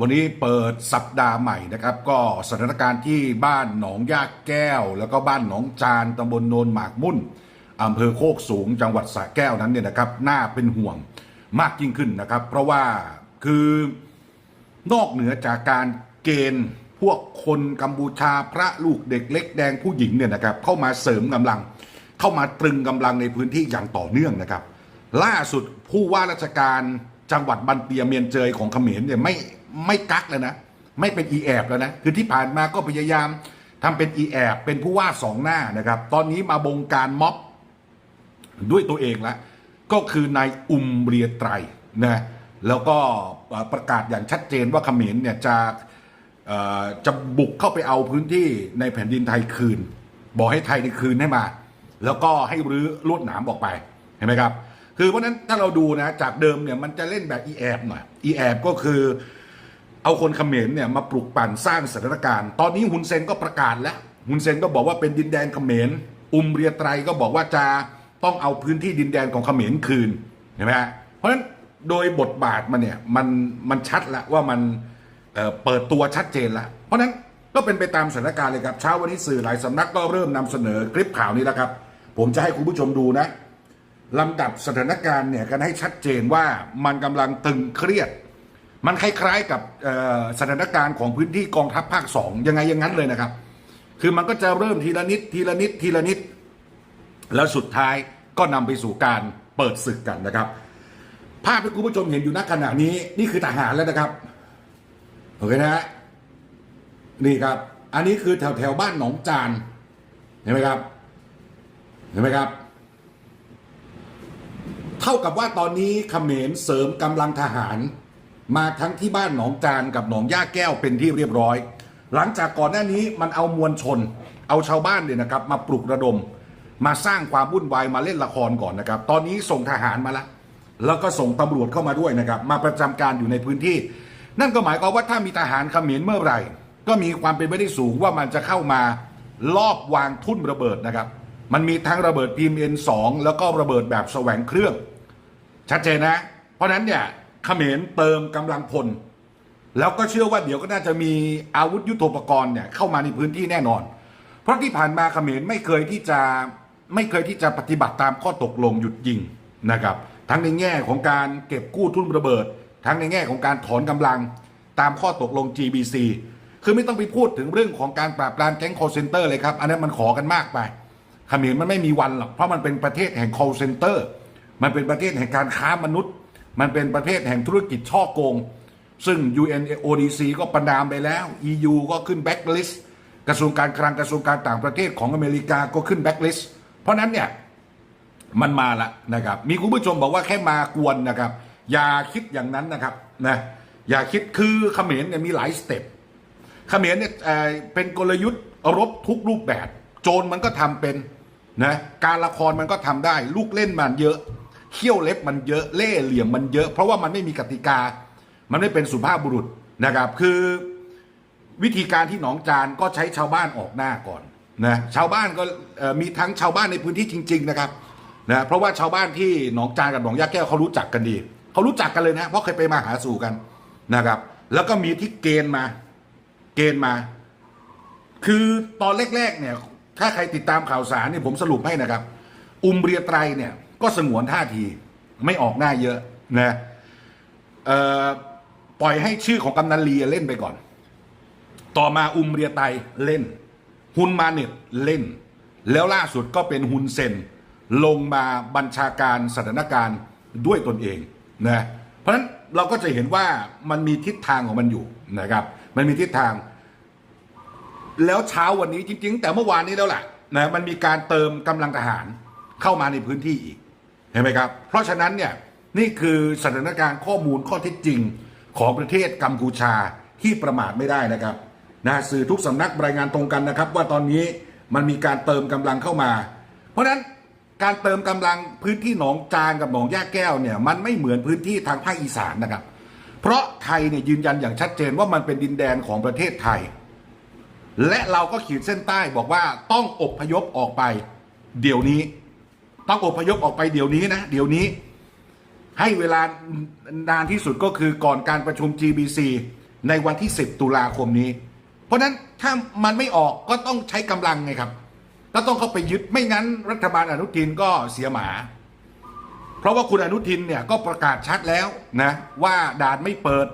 วันนี้เปิดสัปดาห์ใหม่นะครับ ก็สถานการณ์ที่บ้านหนองยากแก้ว แล้วก็บ้านหนองจานตำบลโนนหมากมุ่นอำเภอโคกสูงจังหวัดสระแก้วนั้นเนี่ยนะครับน่าเป็นห่วงมากยิ่งขึ้นนะครับ เพราะว่าคือนอกเหนือจากการเกณฑ์พวกคนกัมพูชาพระลูกเด็กเล็กแดงผู้หญิงเนี่ยนะครับ เข้ามาเสริมกำลัง เข้ามาตรึงกำลังในพื้นที่อย่างต่อเนื่องนะครับ ล่าสุดผู้ว่าราชการจังหวัดบันเตียเมียนเจยของเขมรเนี่ยไม่ ไม่กักแล้วนะ ไม่เป็นอีแอบแล้วนะ คือที่ผ่านมาก็พยายามทำเป็นอีแอบเป็นผู้ว่าสองหน้านะครับ ตอนนี้มาบงการม็อบด้วยตัวเองล้วก็คือนายอุมเรียไตรนะแล้วก็ประกาศอย่างชัดเจนว่าเขมรเนี่ยจะจะบุกเข้าไปเอาพื้นที่ในแผ่นดินไทยคืน บอกให้ไทยในคืนให้มา แล้วก็ให้รื้อลวดหนามออกไปเห็นไหมครับ คือเพราะนั้นถ้าเราดูนะจากเดิมเนี่ยมันจะเล่นแบบอีแอบหน่อยอีแอบก็คือ เอาคนเขมรเนี่ยมาปลุกปั่นสร้างสถานการณ์ ตอนนี้ฮุนเซนก็ประกาศแล้วฮุนเซนก็บอกว่าเป็นดินแดนเขมร อุมเรียไตรก็บอกว่าจะต้องเอาพื้นที่ดินแดนของเขมรคืนเห็นไหมฮะเพราะฉะนั้นโดยบทบาทมันเนี่ยมันมันชัดล้วว่ามันเเปิดตัวชัดเจนล้วเพราะฉะนั้นก็เป็นไปตามสถานการณ์เลยครับ เช้าวันนี้สื่อหลายสำนักก็เริ่มนำเสนอคลิปข่าวนี้แล้วครับ ผมจะให้คุณผู้ชมดูนะลำดับสถานการณ์เนี่ยกันให้ชัดเจนว่ามันกำลังตึงเครียด มันคล้ายๆกับสถานการณ์ของพื้นที่กองทัพภาคสองยังไงอย่างนั้นเลยนะครับ คือมันก็จะเริ่มทีละนิดทีละนิดทีละนิด แล้วสุดท้ายก็นำไปสู่การเปิดศึกกันนะครับ ภาพที่คุณผู้ชมเห็นอยู่ณขณะนี้นี่คือทหารแล้วนะครับโอเคนะฮะนี่ครับ อันนี้คือแถวแถวบ้านหนองจานเห็นไหมครับ เห็นไหมครับ เท่ากับว่าตอนนี้เขมรเสริมกำลังทหาร มาทั้งที่บ้านหนองจานกับหนองย่าแก้วเป็นที่เรียบร้อย หลังจากก่อนหน้านี้มันเอามวลชน เอาชาวบ้านเนี่ยนะครับ มาปลุกระดม มาสร้างความวุ่นวายมาเล่นละครก่อนนะครับ ตอนนี้ส่งทหารมาแล้วแล้วก็ส่งตำรวจเข้ามาด้วยนะครับ มาประจำการอยู่ในพื้นที่ นั่นก็หมายความว่าถ้ามีทหารเขมรเมื่อไหร่ ก็มีความเป็นไปได้สูงว่ามันจะเข้ามาลอบวางทุ่นระเบิดนะครับ มันมีทั้งระเบิด PMN2 แล้วก็ระเบิดแบบแสวงเครื่อง ชัดเจนนะ เพราะฉะนั้นเนี่ย เขมรเติมกำลังพล แล้วก็เชื่อว่าเดี๋ยวก็น่าจะมีอาวุธยุโทโธปกรณ์เนี่ยเข้ามาในพื้นที่แน่นอน เพราะที่ผ่านมาเขมรไม่เคยที่จะไม่เคยที่จะปฏิบัติตามข้อตกลงหยุดยิงนะครับ ทั้งในแง่ของการเก็บกู้ทุนระเบิด ทั้งในแง่ของการถอนกำลังตามข้อตกลง GBC คือไม่ต้องไปพูดถึงเรื่องของการปราบปรามแก๊ง call center เลยครับ อันนั้นมันขอกันมากไปเขมรมันไม่มีวันหรอก เพราะมันเป็นประเทศแห่ง call center มันเป็นประเทศแห่งการค้ามนุษย์ มันเป็นประเทศแห่งธุรกิจช่อโกง ซึ่ง UNODC ก็ประนามไปแล้ว EU ก็ขึ้นแบ็ k ลิสต์กระทรวงการคลังกระทรวงการต่างประเทศของอเมริกาก็ขึ้นแบ็ k ลิสต์เพราะนั้นเนี่ยมันมาละนะครับ มีคุณผู้ชมบอกว่าแค่มากวนนะครับ อย่าคิดอย่างนั้นนะครับนะอย่าคิดคือเขมรเนี่ยมีหลายสเต็ปเขมรเนี่ยเอ่อเป็นกลยุทธ์รบทุกรูปแบบ โจรมันก็ทำเป็นนะการละครมันก็ทำได้ ลูกเล่นมันเยอะ เขี้ยวเล็บมันเยอะเล่เหลี่ยมมันเยอะ เพราะว่ามันไม่มีกติกา มันไม่เป็นสุภาพบุรุษนะครับ คือวิธีการที่หนองจานก็ใช้ชาวบ้านออกหน้าก่อนนะชาวบ้านก็มีทั้งชาวบ้านในพื้นที่จริง ๆ นะครับนะเพราะว่าชาวบ้านที่หนองจานกับหนองยาแก้วเขารู้จักกันดีเขารู้จักกันเลยนะเพราะเคยไปมาหาสู่กันนะครับ แล้วก็มีที่เกณฑ์มา เกณฑ์มา คือตอนแรกๆเนี่ย ถ้าใครติดตามข่าวสารเนี่ยผมสรุปให้นะครับ อุมเรียไตรเนี่ย ก็สงวนท่าที ไม่ออกหน้าเยอะนะปล่อยให้ชื่อของกำนันลีเล่นไปก่อน ต่อมาอุมเรียไตเล่น ฮุนมาเน็ตเล่น แล้วล่าสุดก็เป็นฮุนเซนลงมาบัญชาการสถานการณ์ด้วยตนเองนะเพราะฉะนั้นเราก็จะเห็นว่ามันมีทิศทางของมันอยู่นะครับ มันมีทิศทาง แล้วเช้าวันนี้จริง ๆ แต่เมื่อวานนี้แล้วแหละนะมันมีการเติมกำลังทหารเข้ามาในพื้นที่อีก เห็นไหมครับ เพราะฉะนั้นเนี่ยนี่คือสถานการณ์ข้อมูลข้อเท็จจริงของประเทศกัมพูชาที่ประมาทไม่ได้นะครับนะสื่อทุกสำนักรายงานตรงกันนะครับ ว่าตอนนี้มันมีการเติมกำลังเข้ามา เพราะฉะนั้นการเติมกำลังพื้นที่หนองจานกับหนองย่าแก้วเนี่ยมันไม่เหมือนพื้นที่ทางภาคอีสานนะครับ เพราะไทยเนี่ยยืนยันอย่างชัดเจนว่ามันเป็นดินแดนของประเทศไทย และเราก็ขีดเส้นใต้บอกว่าต้องอบพยพออกไป เดี๋ยวนี้ ต้องอพยพออกไปเดี๋ยวนี้นะ เดี๋ยวนี้ ให้เวลานานที่สุดก็คือก่อนการประชุม GBC ในวันที่ 10 ตุลาคมนี้ เพราะนั้นถ้ามันไม่ออกก็ต้องใช้กำลังไงครับก็ต้องเข้าไปยึดไม่งั้น รัฐบาลอนุทินก็เสียหมา เพราะว่าคุณอนุทินเนี่ยก็ประกาศชัดแล้วนะ ว่าด่านไม่เปิด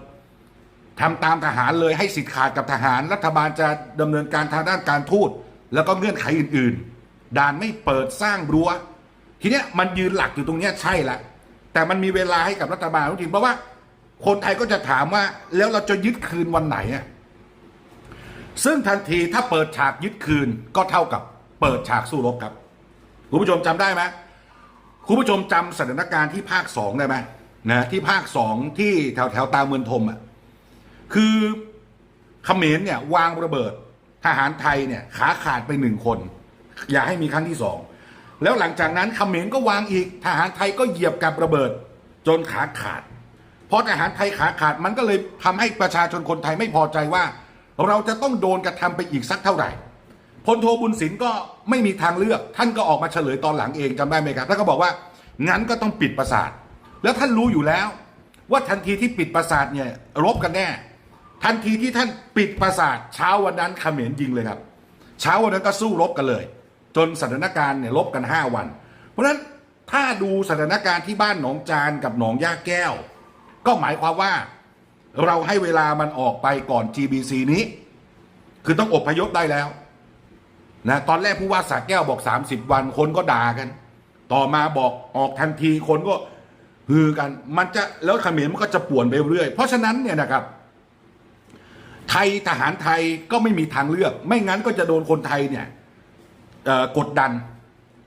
ทำตามทหารเลยให้สิทธิ์ขาดกับทหาร รัฐบาลจะดำเนินการทางด้านการทูตแล้วก็เงื่อนไขอื่น ๆ ด่านไม่เปิดสร้างรั้ว ทีเนี้ยมันยืนหลักอยู่ตรงเนี้ยใช่ละแต่มันมีเวลาให้กับรัฐบาลอนุทินเพราะว่า คนไทยก็จะถามว่า แล้วเราจะยึดคืนวันไหนอะซึ่งทันทีถ้าเปิดฉากยึดคืนก็เท่ากับเปิดฉากสู้รบครับคุณผู้ชมจำได้ไหมคุณผู้ชมจำสถานการณ์ที่ภาคสองได้ไหมนะที่ภาคสองที่แถวแถวตาเมืองทมอะคือเขมรเนี่ยวางระเบิดทหารไทยเนี่ยขาขาดไปหนึ่งคน อย่าให้มีครั้งที่สอง แล้วหลังจากนั้นเขมรก็วางอีก ทหารไทยก็เหยียบกับระเบิด จนขาขาดเพราะทหารไทยขาขาดมันก็เลยทำให้ประชาชนคนไทยไม่พอใจว่า เราจะต้องโดนกระทำไปอีกสักเท่าไหร่พลโทบุญสินก็ไม่มีทางเลือก ท่านก็ออกมาเฉลยตอนหลังเองจำได้ไหมครับท่านก็บอกว่างั้นก็ต้องปิดปราสาท แล้วท่านรู้อยู่แล้ว ว่าทันทีที่ปิดปราสาทเนี่ยรบกันแน่ ทันทีที่ท่านปิดปราสาทเช้าวันนั้นเขมรยิงเลยครับ เช้าวันนั้นก็สู้รบกันเลย จนสถานการณ์เนี่ยรบกัน 5 วัน เพราะฉะนั้นถ้าดูสถานการณ์ที่บ้านหนองจานกับหนองย่าแก้ว ก็หมายความว่าเราให้เวลามันออกไปก่อน GBC นี้ คือต้องอบพยพได้แล้วนะตอนแรกผู้ว่าสาแก้วบอก 30 วันคนก็ด่ากัน ต่อมาบอกออกทันทีคนก็ฮือกัน มันจะแล้วเขมรมันก็จะป่วนไปเรื่อย เพราะฉะนั้นเนี่ยนะครับ ไทยทหารไทยก็ไม่มีทางเลือก ไม่งั้นก็จะโดนคนไทยเนี่ย กดดัน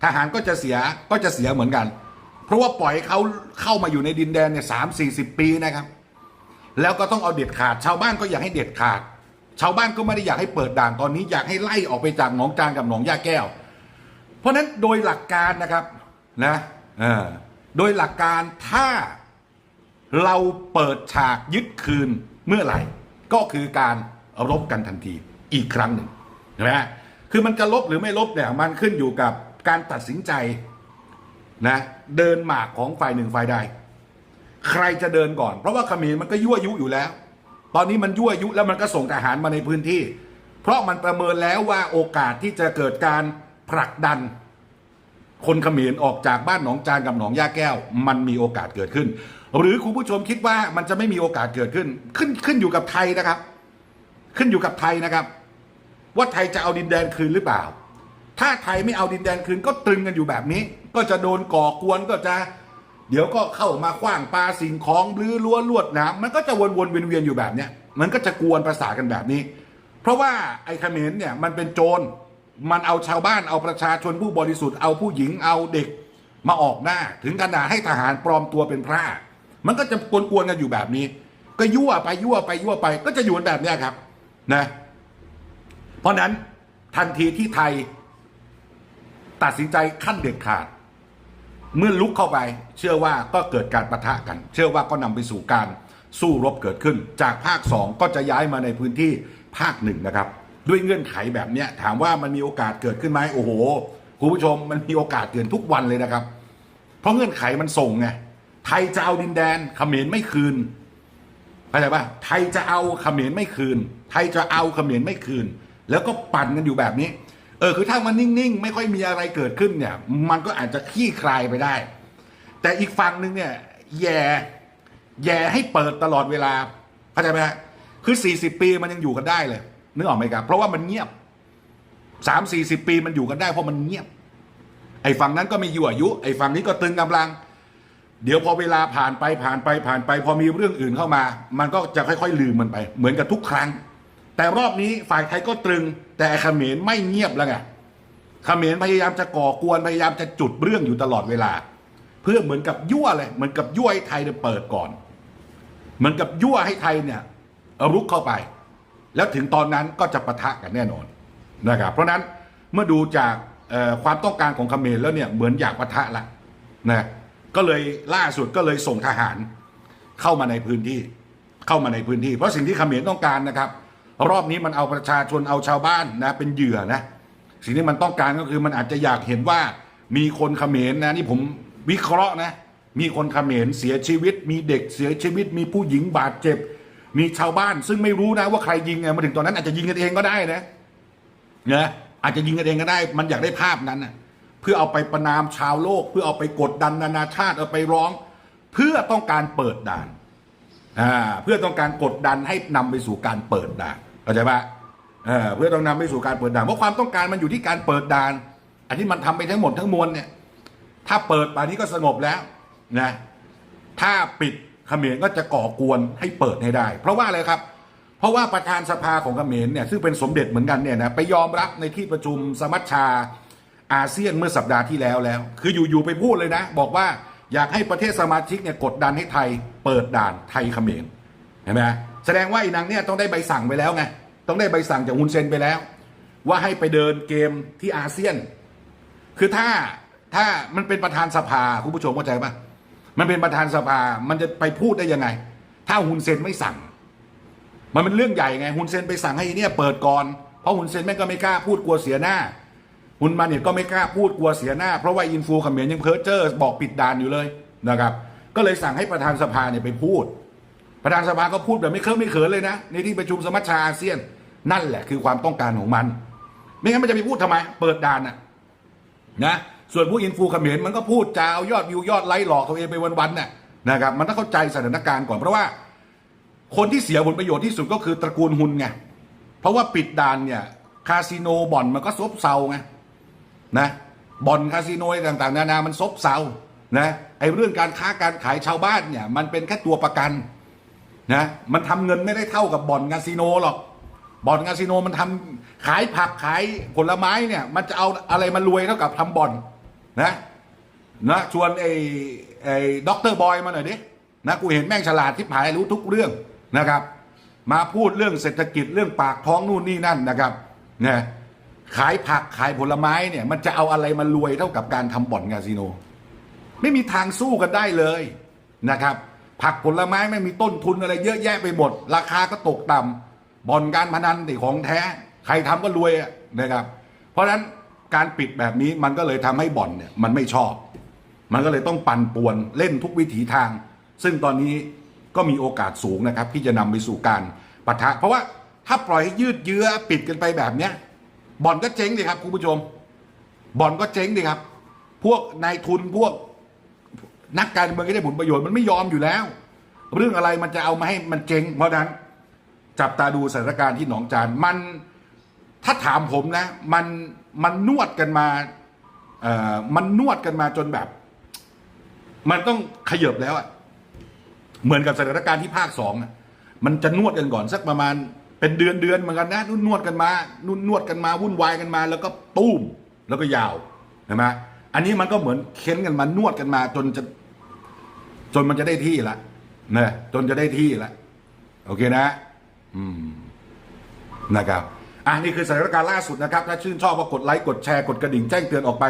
ทหารก็จะเสียก็จะเสียเหมือนกัน เพราะว่าปล่อยเขาเข้ามาอยู่ในดินแดนเนี่ยสามสี่สิบปีนะครับ แล้วก็ต้องเอาเด็ดขาด ชาวบ้านก็อยากให้เด็ดขาด ชาวบ้านก็ไม่ได้อยากให้เปิดด่านตอนนี้อยากให้ไล่ออกไปจากหนองจานกับหนองย่าแก้ว เพราะฉะนั้นโดยหลักการนะครับนะโดยหลักการถ้าเราเปิดฉากยึดคืนเมื่อไหร่ ก็คือการรบกันทันทีอีกครั้งหนึ่งใช่ไหมฮะ คือมันจะลบหรือไม่ลบเนี่ยมันขึ้นอยู่กับการตัดสินใจนะเดินหมากของฝ่ายหนึ่งฝ่ายใด ใครจะเดินก่อน เพราะว่าขมิรมันก็ยั่วยุอยู่แล้ว ตอนนี้มันยั่วยุแล้วมันก็ส่งทหารมาในพื้นที่ เพราะมันประเมินแล้วว่าโอกาสที่จะเกิดการผลักดัน คนขมิรออกจากบ้านหนองจานกับหนองย่าแก้ว มันมีโอกาสเกิดขึ้น หรือคุณผู้ชมคิดว่ามันจะไม่มีโอกาสเกิดขึ้น ขึ้นขึ้นอยู่กับไทยนะครับ ขึ้นอยู่กับไทยนะครับ ว่าไทยจะเอาดินแดนคืนหรือเปล่า ถ้าไทยไม่เอาดินแดนคืนก็ตรึงกันอยู่แบบนี้ ก็จะโดนก่อกวนก็จะ เดี๋ยวก็เข้ามาคว้างปลาสิ่งของหรือล้วลวดน้ำมันก็จะวนๆเวียนๆอยู่แบบเนี้ยมันก็จะกวนประสาทกันแบบนี้ เพราะว่าไอ้เขมรเนี่ยมันเป็นโจรมันเอาชาวบ้านเอาประชาชนผู้บริสุทธิ์เอาผู้หญิงเอาเด็กมาออกหน้า ถึงขนาดให้ทหารปลอมตัวเป็นพระ มันก็จะกวนๆกันอยู่แบบนี้ ก็ยั่วไปยั่วไปยั่วไป ก็จะอยู่แบบเนี้ยครับ นะ เพราะนั้นทันทีที่ไทย ตัดสินใจขั้นเด็ดขาด เมื่อลุกเข้าไป เชื่อว่าก็เกิดการประทะกัน เชื่อว่าก็นำไปสู่การสู้รบเกิดขึ้น จากภาคสองก็จะย้ายมาในพื้นที่ภาคหนึ่งนะครับ ด้วยเงื่อนไขแบบนี้ถามว่ามันมีโอกาสเกิดขึ้นไหมโอ้โหคุณผู้ชมมันมีโอกาสเกิดทุกวันเลยนะครับ เพราะเงื่อนไขมันส่งไงไทยจะเอาดินแดนเขมรไม่คืนเข้าใจป่ะไทยจะเอาเขมรไม่คืน ไทยจะเอาเขมรไม่คืน แล้วก็ปั่นกันอยู่แบบนี้ เออคือถ้ามันนิ่งๆ ไม่ค่อยมีอะไรเกิดขึ้นเนี่ย มันก็อาจจะคลี่คลายไปได้ แต่อีกฝั่งหนึ่งเนี่ยแย่แย่ให้เปิดตลอดเวลาเข้าใจไหมฮะคือ 40 ปีมันยังอยู่กันได้เลยนึกออกไหมครับเพราะว่ามันเงียบสามสี่สิบปีมันอยู่กันได้เพราะมันเงียบ ไอ้ฝั่งนั้นก็ม่ยั่วยุ ไอ้ฝั่งนี้ก็ตึงกำลัง เดี๋ยวพอเวลาผ่านไปผ่านไปผ่านไป พอมีเรื่องอื่นเข้ามา มันก็จะค่อยๆลืมมันไป เหมือนกับทุกครั้ง แต่รอบนี้ฝ่ายไทยก็ตรึง แต่เขมรไม่เงียบแล้วไงเขมรพยายามจะก่อกวนพยายามจะจุดเรื่องอยู่ตลอดเวลา เพื่อเหมือนกับยั่วเลยเหมือนกับยั่วให้ไทยเนี่ยเปิดก่อน เหมือนกับยั่วให้ไทยเนี่ยรุกเข้าไป แล้วถึงตอนนั้นก็จะปะทะกันแน่นอนนะครับเพราะนั้นเมื่อดูจากความต้องการของเขมรแล้วเนี่ยเหมือนอยากปะทะละนะก็เลยล่าสุดก็เลยส่งทหารเข้ามาในพื้นที่เข้ามาในพื้นที่ เพราะสิ่งที่เขมรต้องการนะครับ รอบนี้มันเอาประชาชนเอาชาวบ้านนะเป็นเหยื่อนะสิ่งที่มันต้องการก็คือมันอาจจะอยากเห็นว่ามีคนเขมรนะนี่ผมวิเคราะห์นะ มีคนเขมรเสียชีวิต มีเด็กเสียชีวิต มีผู้หญิงบาดเจ็บ มีชาวบ้านซึ่งไม่รู้นะว่าใครยิงไงมาถึงตอนนั้นอาจจะยิงกันเองก็ได้นะนะอาจจะยิงกันเองก็ได้ มันอยากได้ภาพนั้นนะเพื่อเอาไปประนามชาวโลก เพื่อเอาไปกดดันนานาชาติเอาไปร้อง เพื่อต้องการเปิดด่าน อ่าเพื่อต้องการกดดันให้นำไปสู่การเปิดด่านเข้าใจปะเออเพื่อต้องนำไปสู่การเปิดด่านเพราะความต้องการมันอยู่ที่การเปิดด่าน อันที่มันทำไปทั้งหมดทั้งมวลเนี่ย ถ้าเปิดป่านนี้ก็สงบแล้วนะถ้าปิดเขมรก็จะก่อกวนให้เปิดให้ได้ เพราะว่าอะไรครับ เพราะว่าประธานสภาของเขมรเนี่ยซึ่งเป็นสมเด็จเหมือนกันเนี่ยนะไปยอมรับในที่ประชุมสมัชชาอาเซียนเมื่อสัปดาห์ที่แล้วแล้ว คืออยู่ๆไปพูดเลยนะ บอกว่า อยากให้ประเทศสมาชิกเนี่ยกดดันให้ไทย เปิดด่านไทยเขมรเห็นไหมแสดงว่าไอ้นางเนี่ยต้องได้ใบสั่งไปแล้วไงต้องได้ใบสั่งจากฮุนเซนไปแล้ว ว่าให้ไปเดินเกมที่อาเซียน คือถ้าถ้ามันเป็นประธานสภาคุณผู้ชมเข้าใจปะมันเป็นประธานสภามันจะไปพูดได้ยังไง ถ้าฮุนเซนไม่สั่ง มันเป็นเรื่องใหญ่ไงฮุนเซนไปสั่งให้เนี่ยเปิดก่อนเพราะฮุนเซนแม่งก็ไม่กล้าพูดกลัวเสียหน้า ฮุนมาเนี่ยก็ไม่กล้าพูดกลัวเสียหน้า เพราะว่าอินฟูเขมรยังเพ้อเจ้อบอกปิดด่านอยู่เลยนะครับ ก็เลยสั่งให้ประธานสภาเนี่ยไปพูด ประธานสภาก็พูดแบบไม่เคอะไม่เขินเลยนะ ในที่ประชุมสมัชชาอาเซียน นั่นแหละคือความต้องการของมัน ไม่งั้นมันจะไปพูดทำไม เปิดด่านน่ะนะส่วนผู้อินฟูเขมรมันก็พูดจาเอายอดวิวยอดไลค์หลอกตัวเองไปวันๆน่ะนะครับมันต้องเข้าใจสถานการณ์ก่อนเพราะว่า คนที่เสียผลประโยชน์ที่สุดก็คือตระกูลฮุนไงเพราะว่าปิดด่านเนี่ยคาสิโนบ่อนมันก็ซบเซาไง นะบ่อนคาสิโนต่างๆ นานามันซบเซานะไอ้เรื่องการค้าการขายชาวบ้านเนี่ยมันเป็นแค่ตัวประกันนะมันทำเงินไม่ได้เท่ากับบ่อนคาสิโนหรอกบ่อนคาสิโนมันทำขายผักขายผลไม้เนี่ยมันจะเอาอะไรมารวยเท่ากับทำบ่อนนะนะชวนไอ้ไอ้ด็อกเตอร์บอยมาหน่อยดินะกูเห็นแม่งฉลาดที่ผายรู้ทุกเรื่องนะครับ มาพูดเรื่องเศรษฐกิจเรื่องปากท้องนู่นนี่นั่นนะครับนะ ขายผักขายผลไม้เนี่ยมันจะเอาอะไรมารวยเท่ากับการทำบ่อนคาสิโน ไม่มีทางสู้กันได้เลยนะครับ ผักผลไม้ไม่มีต้นทุนอะไรเยอะแยะไปหมด ราคาก็ตกต่ำบ่อนการพนันติของแท้ ใครทำก็รวยนะครับ เพราะฉะนั้นการปิดแบบนี้มันก็เลยทำให้บ่อนเนี่ยมันไม่ชอบ มันก็เลยต้องปั่นป่วนเล่นทุกวิถีทาง ซึ่งตอนนี้ก็มีโอกาสสูงนะครับที่จะนำไปสู่การปะทะ เพราะว่าถ้าปล่อยให้ยืดเยื้อปิดกันไปแบบเนี้ย บ่อนก็เจ๊งดิครับคุณผู้ชมบ่อนก็เจ๊งดิครับ พวกนายทุนพวกนักการเมืองที่ได้ผลประโยชน์มันไม่ยอมอยู่แล้ว เรื่องอะไรมันจะเอามาให้มันเจ๊งเพราะนั้น จับตาดูสถานการณ์ที่หนองจานมันถ้าถามผมนะ มันมันนวดกันมาเอ่อมันนวดกันมาจนแบบ มันต้องขยบแล้วอะเหมือนกับสถานการณ์ที่ภาคสองมันจะนวดกันก่อนสักประมาณ เป็นเดือนเดือนเหมือนกันนะนุ่นนวดกันมานุ่นนวดกันมาวุ่นวายกันมา แล้วก็ตุ้มแล้วก็ยาวเห็นไหมอันนี้มันก็เหมือนเค้นกันมานวดกันมา จนจะ จนมันจะได้ที่ละนะจนจะได้ที่ละโอเคนะ อืมนะครับอะนี่คือสถานการณ์ล่าสุดนะครับ ถ้าชื่นชอบก็กดไลค์กดแชร์กดกระดิ่งแจ้งเตือนออกไป